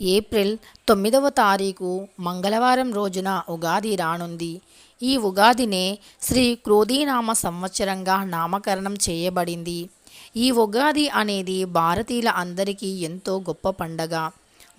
April తొమ్మిదవ తారీఖు మంగళవారం రోజున ఉగాది రానుంది. ఈ ఉగాదినే శ్రీ క్రోధీనామ సంవత్సరంగా నామకరణం చేయబడింది. ఈ ఉగాది అనేది భారతీయుల అందరికీ ఎంతో గొప్ప పండగ.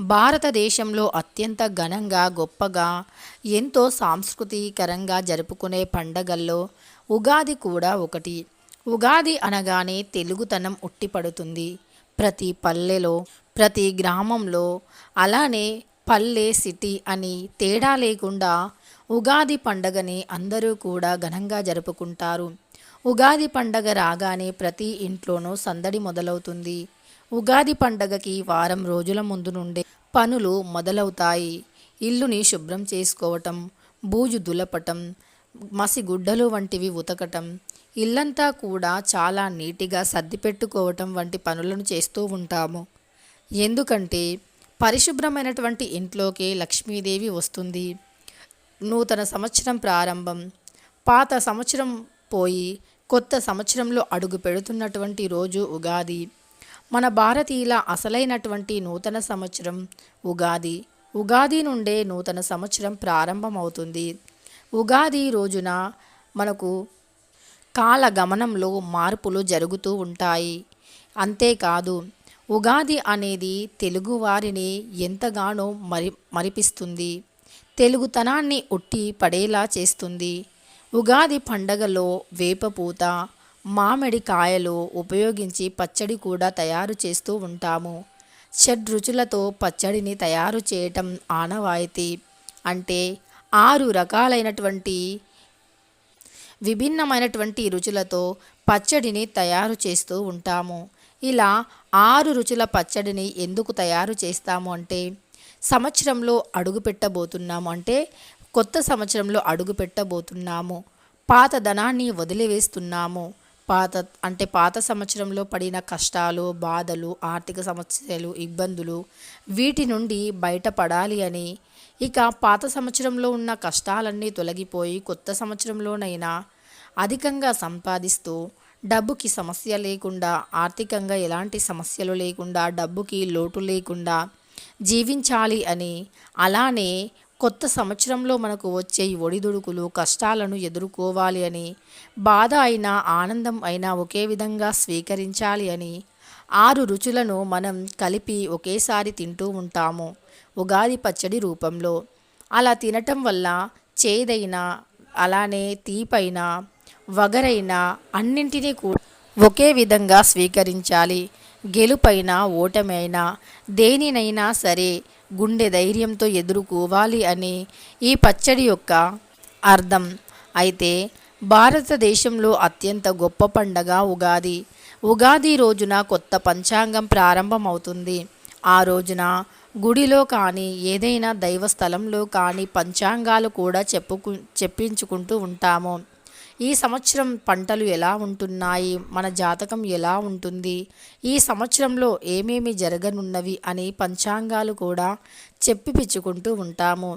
భారతదేశంలో అత్యంత ఘనంగా గొప్పగా ఎంతో సాంస్కృతికరంగా జరుపుకునే పండగల్లో ఉగాది కూడా ఒకటి. ఉగాది అనగానే తెలుగుతనం ఉట్టిపడుతుంది. ప్రతి పల్లెలో ప్రతి గ్రామంలో అలానే పల్లె సిటీ అని తేడా లేకుండా ఉగాది పండగని అందరూ కూడా ఘనంగా జరుపుకుంటారు. ఉగాది పండగ రాగానే ప్రతి ఇంట్లోనూ సందడి మొదలవుతుంది. ఉగాది పండగకి వారం రోజుల ముందు నుండే పనులు మొదలవుతాయి. ఇల్లుని శుభ్రం చేసుకోవటం బూజు దులపటం మసిగుడ్డలు వంటివి ఉతకటం ఇల్లంతా కూడా చాలా నీటిగా సర్దిపెట్టుకోవటం వంటి పనులను చేస్తూ ఉంటాము. ఎందుకంటే పరిశుభ్రమైనటువంటి ఇంట్లోకి లక్ష్మీదేవి వస్తుంది. నూతన సంవత్సరం ప్రారంభం పాత సంవత్సరం పోయి కొత్త సంవత్సరంలో అడుగు పెడుతున్నటువంటి రోజు ఉగాది. మన భారతీయుల అసలైనటువంటి నూతన సంవత్సరం ఉగాది. ఉగాది నుండే నూతన సంవత్సరం ప్రారంభమవుతుంది. ఉగాది రోజున మనకు కాల గమనంలో మార్పులు జరుగుతూ ఉంటాయి. అంతేకాదు ఉగాది అనేది తెలుగువారిని ఎంతగానో మరి మరిపిస్తుంది. తెలుగుతనాన్ని ఉట్టి పడేలా చేస్తుంది. ఉగాది పండగలో వేపపూత మామిడి కాయలు ఉపయోగించి పచ్చడి కూడా తయారు చేస్తూ ఉంటాము. షడ్రుచులతో పచ్చడిని తయారు చేయటం ఆనవాయితీ. అంటే ఆరు రకాలైనటువంటి విభిన్నమైనటువంటి రుచులతో పచ్చడిని తయారు చేస్తూ ఉంటాము. ఇలా ఆరు రుచుల పచ్చడిని ఎందుకు తయారు చేస్తాము అంటే సంవత్సరంలో అడుగు పెట్టబోతున్నాము అంటే కొత్త సంవత్సరంలో అడుగు పెట్టబోతున్నాము పాత ధనాన్ని వదిలివేస్తున్నాము. పాత అంటే పాత సంవత్సరంలో పడిన కష్టాలు బాధలు ఆర్థిక సమస్యలు ఇబ్బందులు వీటి నుండి బయటపడాలి అని ఇక పాత సంవత్సరంలో ఉన్న కష్టాలన్నీ తొలగిపోయి కొత్త సంవత్సరంలోనైనా అధికంగా సంపాదిస్తూ డబ్బుకి సమస్య లేకుండా ఆర్థికంగా ఎలాంటి సమస్యలు లేకుండా డబ్బుకి లోటు లేకుండా జీవించాలి అని అలానే కొత్త సంవత్సరంలో మనకు వచ్చే ఈ ఒడిదుడుకులు కష్టాలను ఎదుర్కోవాలి అని బాధ అయినా ఆనందం అయినా ఒకే విధంగా స్వీకరించాలి అని ఆరు రుచులను మనం కలిపి ఒకేసారి తింటూ ఉంటాము. ఉగాది పచ్చడి రూపంలో. అలా తినటం వల్ల చేదైన అలానే తీపైన వగరైన అన్నింటినీ కూడా ఒకే విధంగా స్వీకరించాలి. గెలుపైన ఓటమైనా దేనినైనా సరే గుండె ధైర్యంతో ఎదుర్కోవాలి అని ఈ పచ్చడి యొక్క అర్థం. అయితే భారతదేశంలో అత్యంత గొప్ప పండగ ఉగాది. ఉగాది రోజున కొత్త పంచాంగం ప్రారంభమవుతుంది. ఆ రోజున గుడిలో కానీ ఏదైనా దైవ స్థలంలో కానీ పంచాంగాలు కూడా చెప్పుకు చెప్పించుకుంటూ ఉంటాము. ఈ సంవత్సరం పంటలు ఎలా ఉంటున్నాయి? మన జాతకం ఎలా ఉంటుంది? ఈ సంవత్సరంలో ఏమేమి జరగనున్నవి అని పంచాంగాలు కూడా చెప్పిపించుకుంటూ ఉంటాము.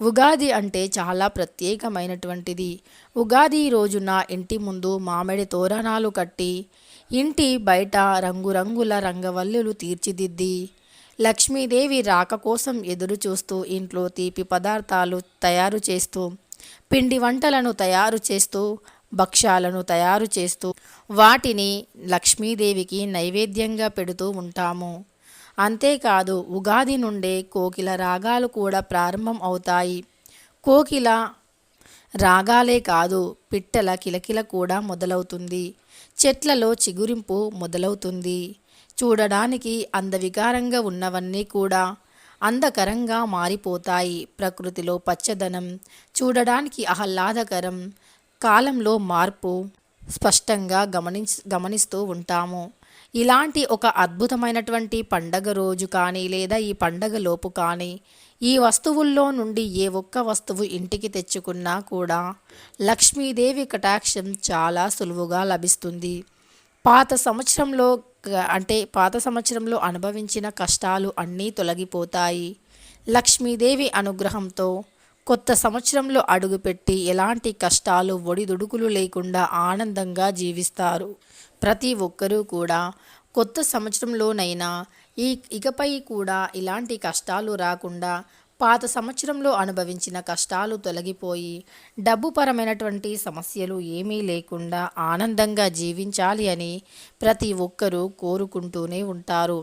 ఉగాది అంటే చాలా ప్రత్యేకమైనటువంటిది. ఉగాది రోజున ఇంటి ముందు మామిడి తోరణాలు కట్టి ఇంటి బయట రంగురంగుల రంగవల్లులు తీర్చిదిద్ది లక్ష్మీదేవి రాక కోసం ఎదురు చూస్తూ ఇంట్లో తీపి పదార్థాలు తయారు చేస్తూ పిండి వంటలను తయారు చేస్తూ భక్ష్యాలను తయారు చేస్తూ వాటిని లక్ష్మీదేవికి నైవేద్యంగా పెడుతూ ఉంటాము. అంతేకాదు ఉగాది నుండే కోకిల రాగాలు కూడా ప్రారంభం అవుతాయి. కోకిల రాగాలే కాదు పిట్టల కిలకిల కూడా మొదలవుతుంది. చెట్లలో చిగురింపు మొదలవుతుంది. చూడడానికి అందవికారంగా ఉన్నవన్నీ కూడా అందకరంగా మారిపోతాయి. ప్రకృతిలో పచ్చదనం చూడడానికి ఆహ్లాదకరం కాలంలో మార్పు స్పష్టంగా గమనించ గమనిస్తూ ఉంటాము. ఇలాంటి ఒక అద్భుతమైనటువంటి పండగ రోజు కానీ లేదా ఈ పండగ లోపు కానీ ఈ వస్తువుల్లో నుండి ఏ ఒక్క వస్తువు ఇంటికి తెచ్చుకున్నా కూడా లక్ష్మీదేవి కటాక్షం చాలా సులువుగా లభిస్తుంది. పాత సంవత్సరంలో అంటే పాత సంవత్సరంలో అనుభవించిన కష్టాలు అన్నీ తొలగిపోతాయి. లక్ష్మీదేవి అనుగ్రహంతో కొత్త సంవత్సరంలో అడుగుపెట్టి ఎలాంటి కష్టాలు ఒడిదుడుకులు లేకుండా ఆనందంగా జీవిస్తారు. ప్రతి ఒక్కరూ కూడా కొత్త సంవత్సరంలోనైనా ఈ ఇకపై కూడా ఇలాంటి కష్టాలు రాకుండా పాత సంవత్సరంలో అనుభవించిన కష్టాలు తొలగిపోయి డబ్బుపరమైనటువంటి సమస్యలు ఏమీ లేకుండా ఆనందంగా జీవించాలి అని ప్రతి ఒక్కరూ కోరుకుంటూనే ఉంటారు.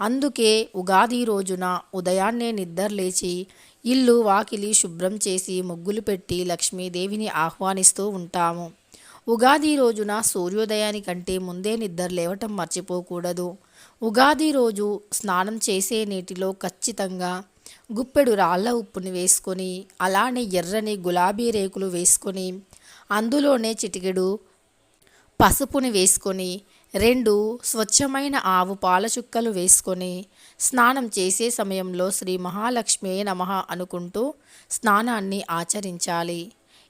అందుకే ఉగాది రోజున ఉదయాన్నే నిద్రలేచి ఇల్లు వాకిలి శుభ్రం చేసి ముగ్గులు పెట్టి లక్ష్మీదేవిని ఆహ్వానిస్తూ ఉంటాము. ఉగాది రోజున సూర్యోదయానికంటే ముందే నిద్ర లేవటం మర్చిపోకూడదు. ఉగాది రోజు స్నానం చేసే నీటిలో ఖచ్చితంగా గుప్పెడు రాళ్ళ ఉప్పుని వేసుకొని అలానే ఎర్రని గులాబీ రేకులు వేసుకొని అందులోనే చిటికెడు పసుపుని వేసుకొని రెండు స్వచ్ఛమైన ఆవు పాల చుక్కలు వేసుకొని స్నానం చేసే సమయంలో శ్రీ మహాలక్ష్మి నమః అనుకుంటూ స్నానాన్ని ఆచరించాలి.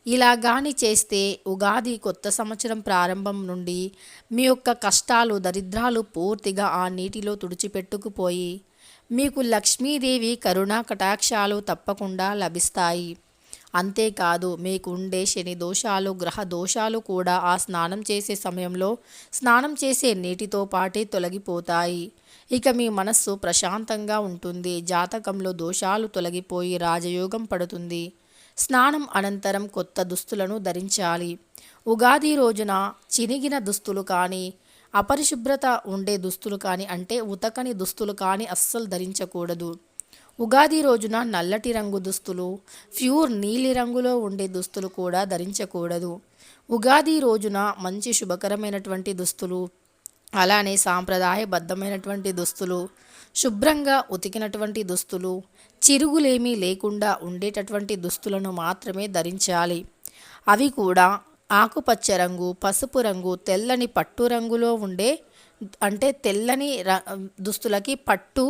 ఇలా గాని చేస్తే ఉగాది కొత్త సంవత్సరం ప్రారంభం నుండి మీ యొక్క కష్టాలు దరిద్రాలు పూర్తిగా ఆ నీటిలో తుడిచిపెట్టుకుపోయి మీకు లక్ష్మీదేవి కరుణా కటాక్షాలు తప్పకుండా లభిస్తాయి. అంతేకాదు మీకు ఉండే శని దోషాలు గ్రహ దోషాలు కూడా ఆ స్నానం చేసే సమయంలో స్నానం చేసే నీటితో పాటే తొలగిపోతాయి. ఇక మీ మనస్సు ప్రశాంతంగా ఉంటుంది. జాతకంలో దోషాలు తొలగిపోయి రాజయోగం పడుతుంది. స్నానం అనంతరం కొత్త దుస్తులను ధరించాలి. ఉగాది రోజున చినిగిన దుస్తులు కానీ అపరిశుభ్రత ఉండే దుస్తులు కానీ అంటే ఉతకని దుస్తులు కానీ అస్సలు ధరించకూడదు. ఉగాది రోజున నల్లటి రంగు దుస్తులు ప్యూర్ నీలి రంగులో ఉండే దుస్తులు కూడా ధరించకూడదు. ఉగాది రోజున మంచి శుభకరమైనటువంటి దుస్తులు అలానే సాంప్రదాయబద్ధమైనటువంటి దుస్తులు శుభ్రంగా ఉతికినటువంటి దుస్తులు చిరుగులేమీ లేకుండా ఉండేటటువంటి దుస్తులను మాత్రమే ధరించాలి. అవి కూడా ఆకుపచ్చ రంగు పసుపు రంగు తెల్లని పట్టు రంగులో ఉండే అంటే తెల్లని ర దుస్తులకి పట్టు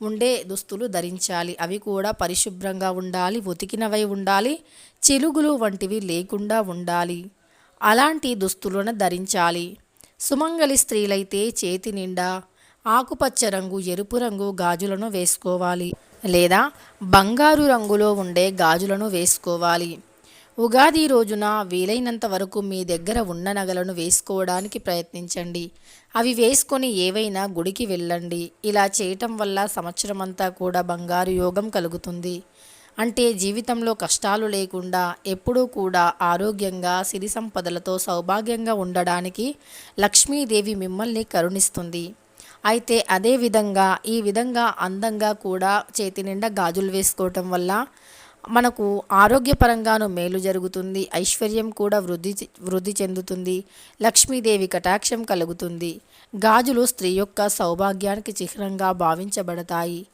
ఉండే దుస్తులు ధరించాలి. అవి కూడా పరిశుభ్రంగా ఉండాలి ఉతికినవై ఉండాలి చిలుగులు వంటివి లేకుండా ఉండాలి. అలాంటి దుస్తులను ధరించాలి. సుమంగలి స్త్రీలైతే చేతి నిండా ఆకుపచ్చ రంగు ఎరుపు రంగు గాజులను వేసుకోవాలి లేదా బంగారు రంగులో ఉండే గాజులను వేసుకోవాలి. ఉగాది రోజున వీలైనంత వరకు మీ దగ్గర ఉన్న నగలను వేసుకోవడానికి ప్రయత్నించండి. అవి వేసుకొని ఏవైనా గుడికి వెళ్ళండి. ఇలా చేయటం వల్ల సంవత్సరమంతా కూడా బంగారు యోగం కలుగుతుంది. అంటే జీవితంలో కష్టాలు లేకుండా ఎప్పుడూ కూడా ఆరోగ్యంగా సిరి సంపదలతో సౌభాగ్యంగా ఉండడానికి లక్ష్మీదేవి మిమ్మల్ని కరుణిస్తుంది. అయితే అదే విధంగా ఈ విధంగా అందంగా కూడా చేతి నిండా గాజులు వేసుకోవటం వల్ల మనకు ఆరోగ్యపరంగాను మేలు జరుగుతుంది ఐశ్వర్యం కూడా వృద్ధి చె- వృద్ధి చెందుతుంది లక్ష్మీదేవి కటాక్షం కలుగుతుంది. గాజులు స్త్రీ యొక్క సౌభాగ్యానికి చిహ్నంగా భావించబడతాయి.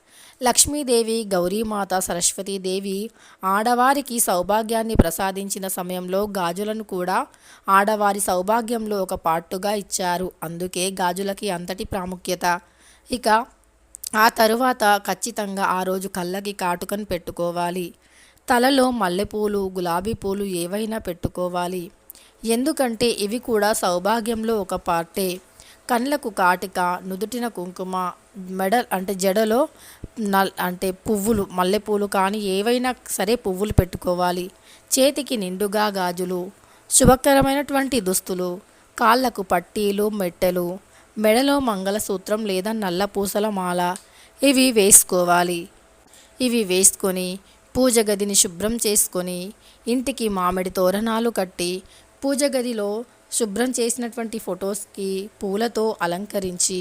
లక్ష్మీదేవి గౌరీమాత సరస్వతీదేవి ఆడవారికి సౌభాగ్యాన్ని ప్రసాదించిన సమయంలో గాజులను కూడా ఆడవారి సౌభాగ్యంలో ఒక పార్టుగా ఇచ్చారు. అందుకే గాజులకి అంతటి ప్రాముఖ్యత. ఇక ఆ తరువాత ఖచ్చితంగా ఆ రోజు కళ్ళకి కాటుకను పెట్టుకోవాలి. తలలో మల్లెపూలు గులాబీ పూలు ఏవైనా పెట్టుకోవాలి. ఎందుకంటే ఇవి కూడా సౌభాగ్యంలో ఒక పార్టే. కళ్ళకు కాటిక నుదుటిన కుంకుమ మెడ అంటే జడలో నల్ అంటే పువ్వులు మల్లెపూలు కానీ ఏవైనా సరే పువ్వులు పెట్టుకోవాలి. చేతికి నిండుగా గాజులు శుభకరమైనటువంటి దుస్తులు కాళ్ళకు పట్టీలు మెట్టెలు మెడలో మంగళసూత్రం లేదా నల్ల పూసల మాల ఇవి వేసుకోవాలి. ఇవి వేసుకొని పూజ గదిని శుభ్రం చేసుకొని ఇంటికి మామిడి తోరణాలు కట్టి పూజ గదిలో శుభ్రం చేసినటువంటి ఫొటోస్కి పూలతో అలంకరించి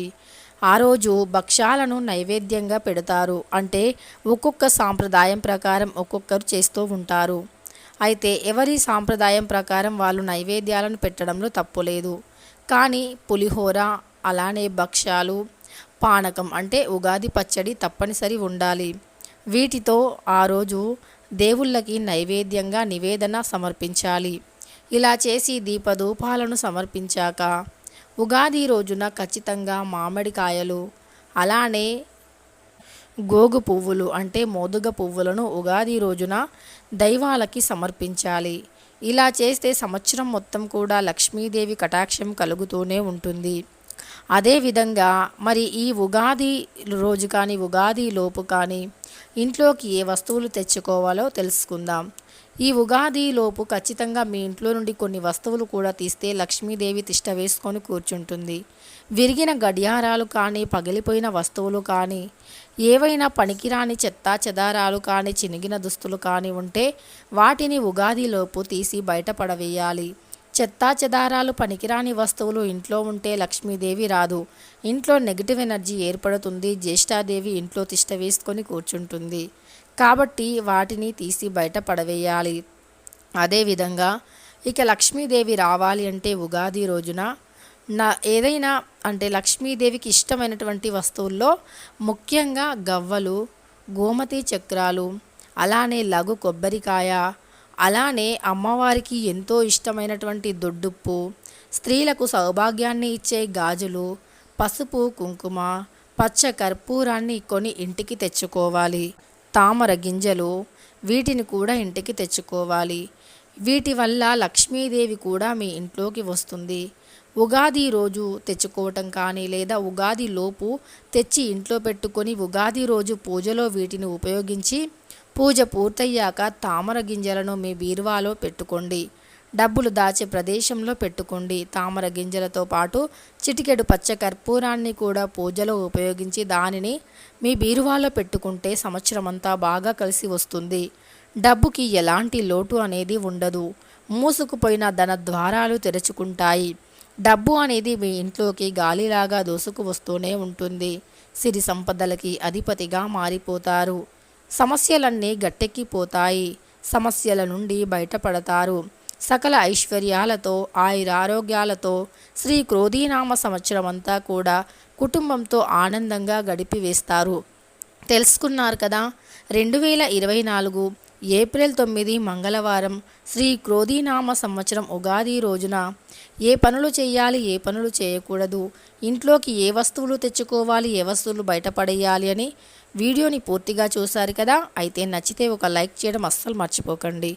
ఆ రోజు భక్ష్యాలను నైవేద్యంగా పెడతారు. అంటే ఒక్కొక్క సాంప్రదాయం ప్రకారం ఒక్కొక్కరు చేస్తూ ఉంటారు. అయితే ఎవరి సాంప్రదాయం ప్రకారం వాళ్ళు నైవేద్యాలను పెట్టడంలో తప్పులేదు కానీ పులిహోర అలానే భక్ష్యాలు పానకం అంటే ఉగాది పచ్చడి తప్పనిసరి ఉండాలి. వీటితో ఆ రోజు దేవుళ్ళకి నైవేద్యంగా నివేదన సమర్పించాలి. ఇలా చేసి దీపధూపాలను సమర్పించాక ఉగాది రోజున ఖచ్చితంగా మామిడికాయలు అలానే గోగు పువ్వులు అంటే మోదుగ పువ్వులను ఉగాది రోజున దైవాలకి సమర్పించాలి. ఇలా చేస్తే సంవత్సరం మొత్తం కూడా లక్ష్మీదేవి కటాక్షం కలుగుతూనే ఉంటుంది. అదేవిధంగా మరి ఈ ఉగాది రోజు కానీ ఉగాది లోపు కానీ ఇంట్లోకి ఏ వస్తువులు తెచ్చుకోవాలో తెలుసుకుందాం. ఈ ఉగాది లోపు ఖచ్చితంగా మీ ఇంట్లో నుండి కొన్ని వస్తువులు కూడా తీస్తే లక్ష్మీదేవి తిష్ట వేసుకొని కూర్చుంటుంది. విరిగిన గడియారాలు కానీ పగిలిపోయిన వస్తువులు కానీ ఏవైనా పనికిరాని చెత్తా చెదారాలు కానీ చినిగిన దుస్తులు కానీ ఉంటే వాటిని ఉగాదిలోపు తీసి బయటపడవేయాలి చెత్తా చెదారాలు పనికిరాని వస్తువులు ఇంట్లో ఉంటే లక్ష్మీదేవి రాదు. ఇంట్లో నెగిటివ్ ఎనర్జీ ఏర్పడుతుంది జ్యేష్ఠాదేవి ఇంట్లో తిష్ట వేసుకొని కూర్చుంటుంది. కాబట్టి వాటిని తీసి బయట పడవేయాలి. అదేవిధంగా ఇక లక్ష్మీదేవి రావాలి అంటే ఉగాది రోజున నా ఏదైనా అంటే లక్ష్మీదేవికి ఇష్టమైనటువంటి వస్తువుల్లో ముఖ్యంగా గవ్వలు గోమతి చక్రాలు అలానే లఘు కొబ్బరికాయ అలానే అమ్మవారికి ఎంతో ఇష్టమైనటువంటి దొడ్డుప్పు స్త్రీలకు సౌభాగ్యాన్ని ఇచ్చే గాజులు పసుపు కుంకుమ పచ్చ కర్పూరాన్ని కొని ఇంటికి తెచ్చుకోవాలి. తామర గింజలు వీటిని కూడా ఇంటికి తెచ్చుకోవాలి. వీటి వల్ల లక్ష్మీదేవి కూడా మీ ఇంట్లోకి వస్తుంది. ఉగాది రోజు తెచ్చుకోవటం కానీ లేదా ఉగాది లోపు తెచ్చి ఇంట్లో పెట్టుకొని ఉగాది రోజు పూజలో వీటిని ఉపయోగించి పూజ పూర్తయ్యాక తామర గింజలను మీ బీరువాలో పెట్టుకోండి. డబ్బులు దాచే ప్రదేశంలో పెట్టుకోండి. తామర గింజలతో పాటు చిటికెడు పచ్చ కర్పూరాన్ని కూడా పూజలో ఉపయోగించి దానిని మీ బీరువాలో పెట్టుకుంటే సంవత్సరమంతా బాగా కలిసి వస్తుంది. డబ్బుకి ఎలాంటి లోటు అనేది ఉండదు. మూసుకుపోయిన ధన ద్వారాలు తెరుచుకుంటాయి. డబ్బు అనేది మీ ఇంట్లోకి గాలిలాగా దూసుకు వస్తూనే ఉంటుంది. సిరి సంపదలకి అధిపతిగా మారిపోతారు. సమస్యలన్నీ గట్టెక్కిపోతాయి సమస్యల నుండి బయటపడతారు. సకల ఐశ్వర్యాలతో ఆయురారోగ్యాలతో శ్రీ క్రోధీనామ సంవత్సరం అంతా కూడా కుటుంబంతో ఆనందంగా గడిపివేస్తారు. తెలుసుకున్నారు కదా? రెండు వేల ఇరవై నాలుగు ఏప్రిల్ తొమ్మిది మంగళవారం శ్రీ క్రోధీనామ సంవత్సరం ఉగాది రోజున ఏ పనులు చేయాలి ఏ పనులు చేయకూడదు ఇంట్లోకి ఏ వస్తువులు తెచ్చుకోవాలి ఏ వస్తువులు బయటపడేయాలి అని వీడియోని పూర్తిగా చూశారు కదా అయితే నచ్చితే ఒక లైక్ చేయడం అస్సలు మర్చిపోకండి.